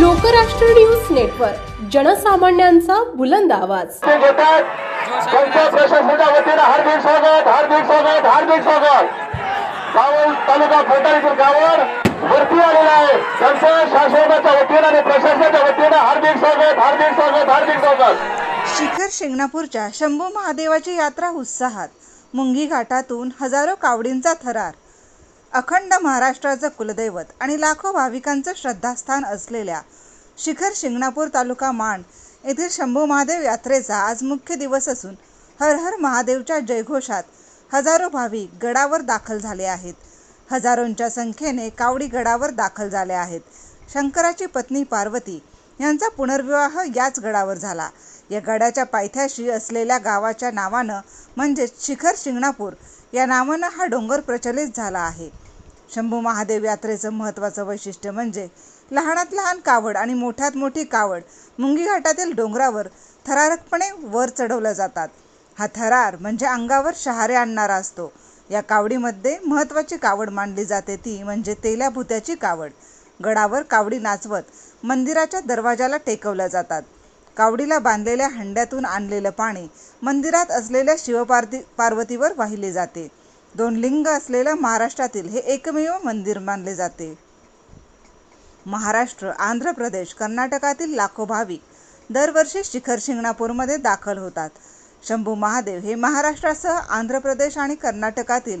Lokrashtra news network जनसामान्यांचा बुलंद आवाज. ते घेतात त्यांच्या प्रशासनाच्या वतीनं हार्दिक स्वागत हार्दिक स्वागत हार्दिक स्वागत. गावल तालुका गावावर वरती आलेला आहे. शासनाच्या वतीनं आणि प्रशासनाच्या वतीनं हार्दिक स्वागत हार्दिक स्वागत हार्दिक स्वागत. शिखर शिंगणापूरच्या शंभू महादेवाची यात्रा उत्साहात मुंगी घाटातून हजारो कावडींचा थरार. अखंड महाराष्ट्राचं कुलदैवत आणि लाखो भाविकांचं श्रद्धास्थान असलेल्या शिखर शिंगणापूर तालुका माण येथील शंभू महादेव यात्रेचा आज मुख्य दिवस असून हर हर महादेवच्या जयघोषात हजारो भाविक गडावर दाखल झाले आहेत. हजारोंच्या संख्येने कावडी गडावर दाखल झाल्या आहेत. शंकराची पत्नी पार्वती यांचा पुनर्विवाह याच गडावर झाला. या गडाच्या पायथ्याशी असलेल्या गावाच्या नावानं म्हणजेच शिखर शिंगणापूर या नावानं हा डोंगर प्रचलित झाला आहे. शंभू महादेव यात्रेचं महत्त्वाचं वैशिष्ट्य म्हणजे लहानात लहान कावड आणि मोठ्यात मोठी कावड मुंगी घाटातील डोंगरावर थरारकपणे वर चढवल्या जातात. हा थरार म्हणजे अंगावर शहारे आणणारा असतो. या कावडीमध्ये महत्त्वाची कावड मानली जाते ती म्हणजे तेल्या भुत्याची कावड. गडावर कावडी नाचवत मंदिराच्या दरवाजाला टेकवल्या जातात. कावडीला बांधलेल्या हंड्यातून आणलेलं पाणी मंदिरात असलेल्या शिवपार्वती पार्वतीवर वाहिले जाते. दोन लिंग असलेलं महाराष्ट्रातील हे एकमेव मंदिर मानले जाते. महाराष्ट्र आंध्र प्रदेश कर्नाटकातील लाखो भाविक दरवर्षी शिखर शिंगणापूरमध्ये दाखल होतात. शंभू महादेव हे महाराष्ट्रासह आंध्र प्रदेश आणि कर्नाटकातील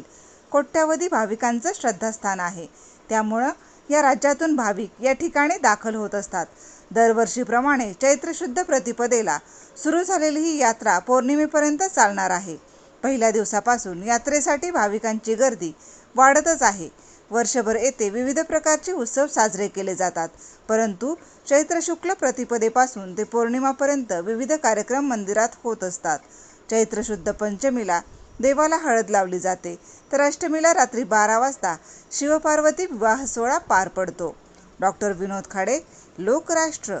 कोट्यावधी भाविकांचं श्रद्धास्थान आहे. त्यामुळं या राज्यातून भाविक या ठिकाणी दाखल होत असतात. दरवर्षीप्रमाणे चैत्रशुद्ध प्रतिपदेला सुरू झालेली ही यात्रा पौर्णिमेपर्यंत चालणार आहे. पहिल्या दिवसापासून यात्रेसाठी भाविकांची गर्दी वाढतच आहे. वर्षभर येथे विविध प्रकारचे उत्सव साजरे केले जातात. परंतु चैत्र शुक्ल प्रतिपदेपासून ते पौर्णिमापर्यंत विविध कार्यक्रम मंदिरात होत असतात. चैत्र शुद्ध पंचमीला देवाला हळद लावली जाते. तर अष्टमीला रात्री बारा वाजता शिवपार्वती विवाह सोहळा पार पडतो. डॉक्टर विनोद खाडे लोकराष्ट्र.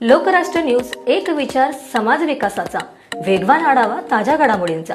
लोकराष्ट्र न्यूज एक विचार समाज विकासाचा. वेगवान आढावा ताज्या घडामोडींचा.